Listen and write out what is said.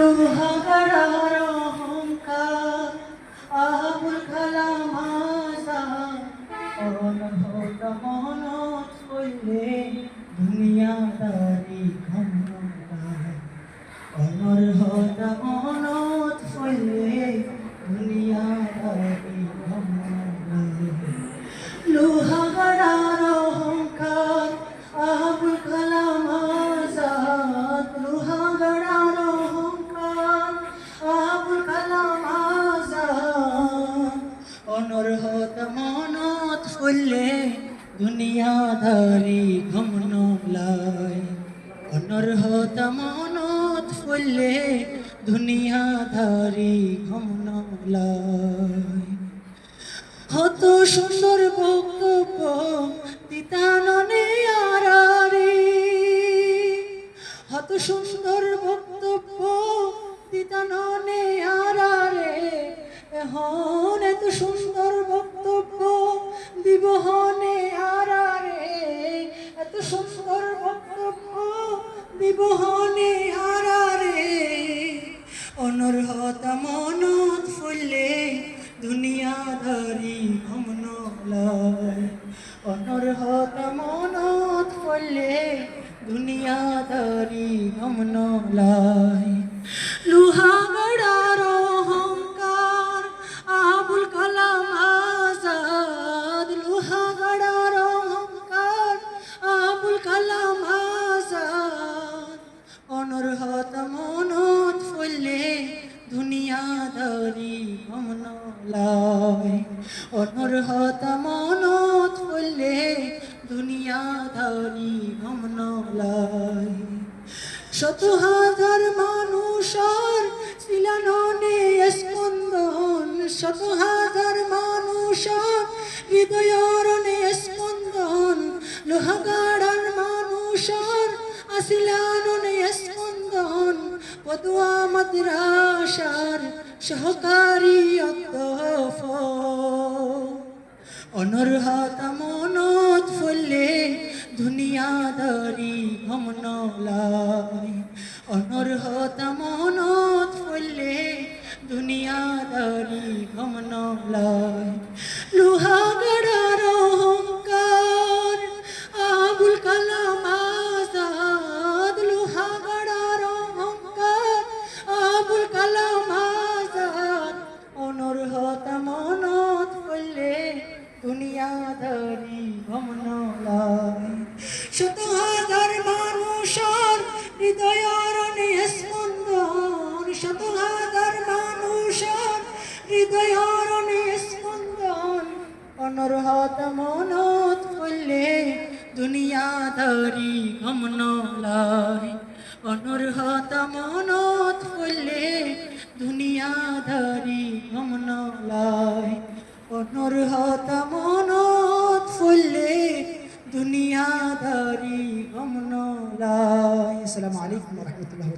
লোহা গড়ার অহংকার আবুল কালাম মনত কইলে দুনিয়াদারি ঘমনায় অনর্হত মনত কইলে ফুললে দুনিয়াদারি ঘমন লাই। অনর্হত মনত ফুললে দুনিয়াদারি ঘমন লাই। হত সুন্দর বক্তব্য আরারে। হত সুন্দর বক্তব্য আরারে। এত সুন্দর সুন্দর বক্তব্য দিবহনে আরারে অনর্হত মনত ফুললে দুনিয়াদারি ভমন লয় অনর্হত মনত ফুললে দুনিয়াদারি ভমন লয় লয় অনর্হত মনত ফুললে দুনিয়াদারি ভমন লয় শত হাজার মানুষর শিলাননে স্পন্দন। শত হাজার মানুষর হৃদয়রণে স্পন্দন। লোহাগাড়ার মানুষর আসিলাননে স্পন্দন। পদুয়া মাদ্রাসার সহকারী অতফ অনর্হত মনত ফলে দুনিয়াদারি ভমন লাই অনর্হত দুনিয়াদারি ভমন লাই শত হাজার মানুষর হৃদয়রণে স্পন্দন। শত হাজার মানুষর হৃদয়রণে স্পন্দন। অনর্হত মনত ফুললে দুনিয়াদারি ভমন লাই অনর্হত মনত ফুললে দুনিয়াদারি ভমন লাই অনর্হত দুনিয়াদারি ভমন লাই আসসালামু আলাইকুম রহমতুল্লাহ